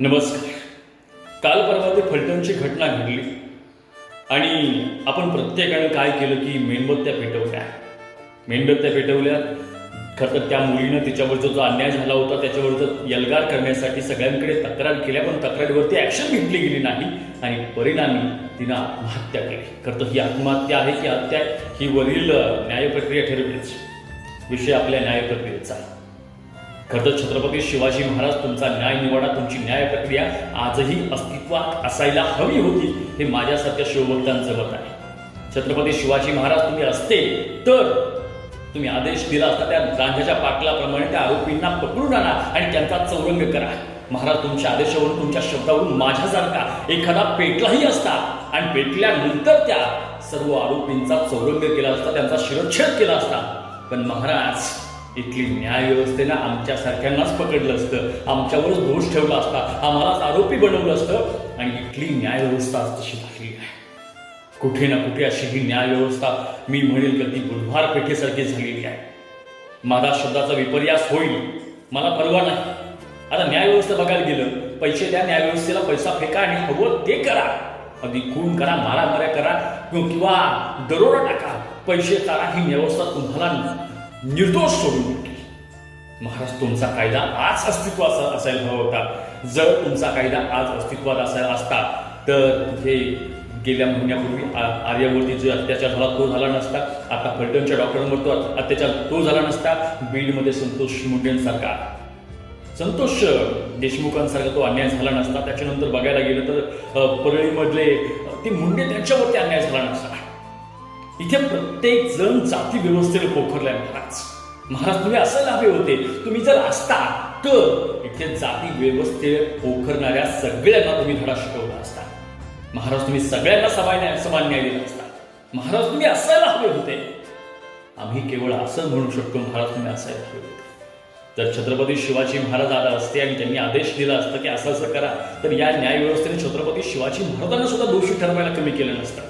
नमस्कार. काल परवा ते फलटणची घटना घडली आणि आपण प्रत्येकानं काय केलं की मेणबत्त्या पेटवल्या. मेणबत्त्या पेटवल्या. खरं तर त्या मुलीनं तिच्यावरचा जो अन्याय झाला होता त्याच्यावरचं यलगार करण्यासाठी सगळ्यांकडे तक्रार केल्या पण तक्रारीवरती ॲक्शन घेतली गेली नाही आणि परिणामी तिनं आत्महत्या केली. खरं तर ही आत्महत्या आहे की हत्या ही वरील न्यायप्रक्रिया ठरवलीच. विषय आपल्या न्यायप्रक्रियेचा. आहे खरंतर छत्रपती शिवाजी महाराज तुमचा न्याय निवाडा तुमची न्याय प्रक्रिया आजही अस्तित्वात असायला हवी होती हे माझ्यासारख्या शिवभक्तांचं मत आहे. छत्रपती शिवाजी महाराज तुम्ही असते तर तुम्ही आदेश दिला असता त्या गांजाच्या पाटलाप्रमाणे त्या आरोपींना पकडून आणा आणि त्यांचा चौरंग करा. महाराज तुमच्या आदेशावरून तुमच्या शब्दावरून माझ्यासारखा एखादा पेटलाही असता आणि पेटल्यानंतर त्या सर्व आरोपींचा चौरंग केला असता त्यांचा शिरच्छेद केला असता. पण महाराज इथली न्यायव्यवस्थेनं आमच्यासारख्यांनाच पकडलं असतं. आमच्यावरच दोष ठेवला असता. आम्हालाच आरोपी बनवलं असतं. आणि इथली न्यायव्यवस्था आज तशी झालेली आहे. कुठे ना कुठे अशी ही न्याय व्यवस्था मी म्हणेल की ती बुधवार पेठेसारखी झालेली आहे. माझा शब्दाचा विपर्यास होईल. मला परवा नाही. आता न्यायव्यवस्था बघायला गेलं. पैसे द्या न्यायव्यवस्थेला पैसा फेका आणि हवं ते करा. अगदी खून करा मारामाऱ्या करा. किंवा किंवा दरोडा टाका. पैसे तारा ही व्यवस्था तुम्हाला निर्दोष सोडून देते महाराज तुमचा कायदा आज अस्तित्वात असायला हवा होता. जर तुमचा कायदा आज अस्तित्वात असायला असता तर तिथे गेल्या महिन्यापूर्वी आ- आर्यावरती जो अत्याचार झाला तो झाला नसता. आता फलटणच्या डॉक्टरांवर तो अत्याचार तो झाला नसता. बीडमध्ये संतोष मुंडेंसारखा संतोष देशमुखांसारखा तो अन्याय झाला नसता. त्याच्यानंतर बघायला गेलं तर परळीमधले ते मुंडे त्यांच्यावरती अन्याय झाला नसता. इथे प्रत्येक जण जाती व्यवस्थेला पोखरलाय महाराज. महाराज तुम्ही असायला हवे होते. तुम्ही जर असता तर इथे जाती व्यवस्थे पोखरणाऱ्या सगळ्यांना तुम्ही धडा शिकवला असता. महाराज तुम्ही सगळ्यांना समान न्याय समान न्याय दिला असता. महाराज तुम्ही असायला हवे होते. आम्ही केवळ असं म्हणू शकतो महाराज तुम्ही असायला हवे होते. जर छत्रपती शिवाजी महाराज आला असते आणि त्यांनी आदेश दिला असता की असं असं करा तर या न्याय व्यवस्थेने छत्रपती शिवाजी महाराजांना सुद्धा दोषी ठरवायला कमी केलं नसतं.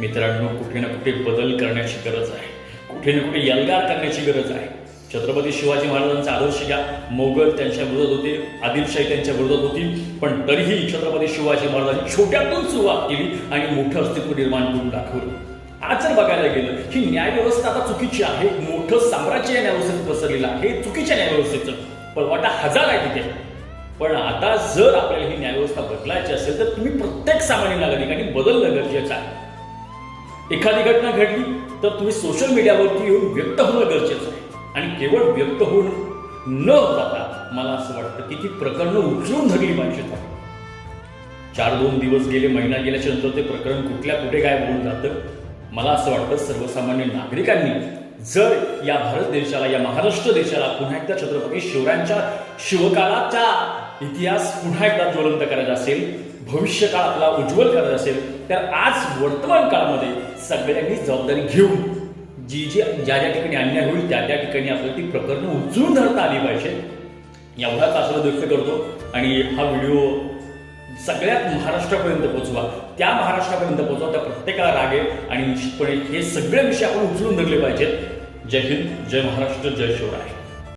मित्रांनो कुठे ना कुठे बदल करण्याची गरज आहे. कुठे ना कुठे यलगार करण्याची गरज आहे. छत्रपती शिवाजी महाराजांचा आदर्श घ्या मोगल त्यांच्या विरोधात होते आदिलशाही त्यांच्या विरोधात होती. पण तरीही छत्रपती शिवाजी महाराजांनी छोट्यातून सुरुवात केली आणि मोठं अस्तित्व निर्माण करून दाखवलं. आज जर बघायला गेलं ही न्याय व्यवस्था आता चुकीची आहे. मोठं साम्राज्य या न्यायव्यवस्थेत पसरलेलं आहे. चुकीच्या न्यायव्यवस्थेचं. पळवाटा हजार आहे तिथे. पण आता जर आपल्याला ही न्यायव्यवस्था बदलायची असेल तर तुम्ही प्रत्येक सामान्य नागरिकांनी बदलणं गरजेचं आहे. एखादी घटना घडली तर तुम्ही सोशल मीडियावरती येऊन व्यक्त होणं गरजेचं आहे. आणि केवळ व्यक्त होऊन न जाता मला असं वाटतं की ती प्रकरणं उचलून धरली पाहिजेत. चार दोन दिवस गेले महिना गेल्याच्यानंतर ते प्रकरण कुठल्या कुठे काय होऊन जातं? मला असं वाटतं सर्वसामान्य नागरिकांनी जर या भारत देशाला या महाराष्ट्र देशाला पुन्हा एकदा छत्रपती शिवरायांच्या शिवकालाच्या इतिहास पुन्हा एकदा ज्वलंत करायचा असेल भविष्यकाळ आपला उज्ज्वल करायचा असेल तर आज वर्तमान काळामध्ये सगळ्यांनी जबाबदारी घेऊन जी जी ज्या ज्या ठिकाणी अन्याय होईल त्या त्या ठिकाणी आपल्याला ती प्रकरणं उचलून धरता आली पाहिजे. एवढाच आशा व्यक्त करतो? आणि हा व्हिडिओ सगळ्यात महाराष्ट्रापर्यंत पोहोचवा. त्या महाराष्ट्रापर्यंत पोहोचवा त्या प्रत्येकाला रागेल आणि निश्चितपणे हे सगळे विषय आपण उचलून धरले पाहिजेत. जय हिंद जय महाराष्ट्र जय शिवराय.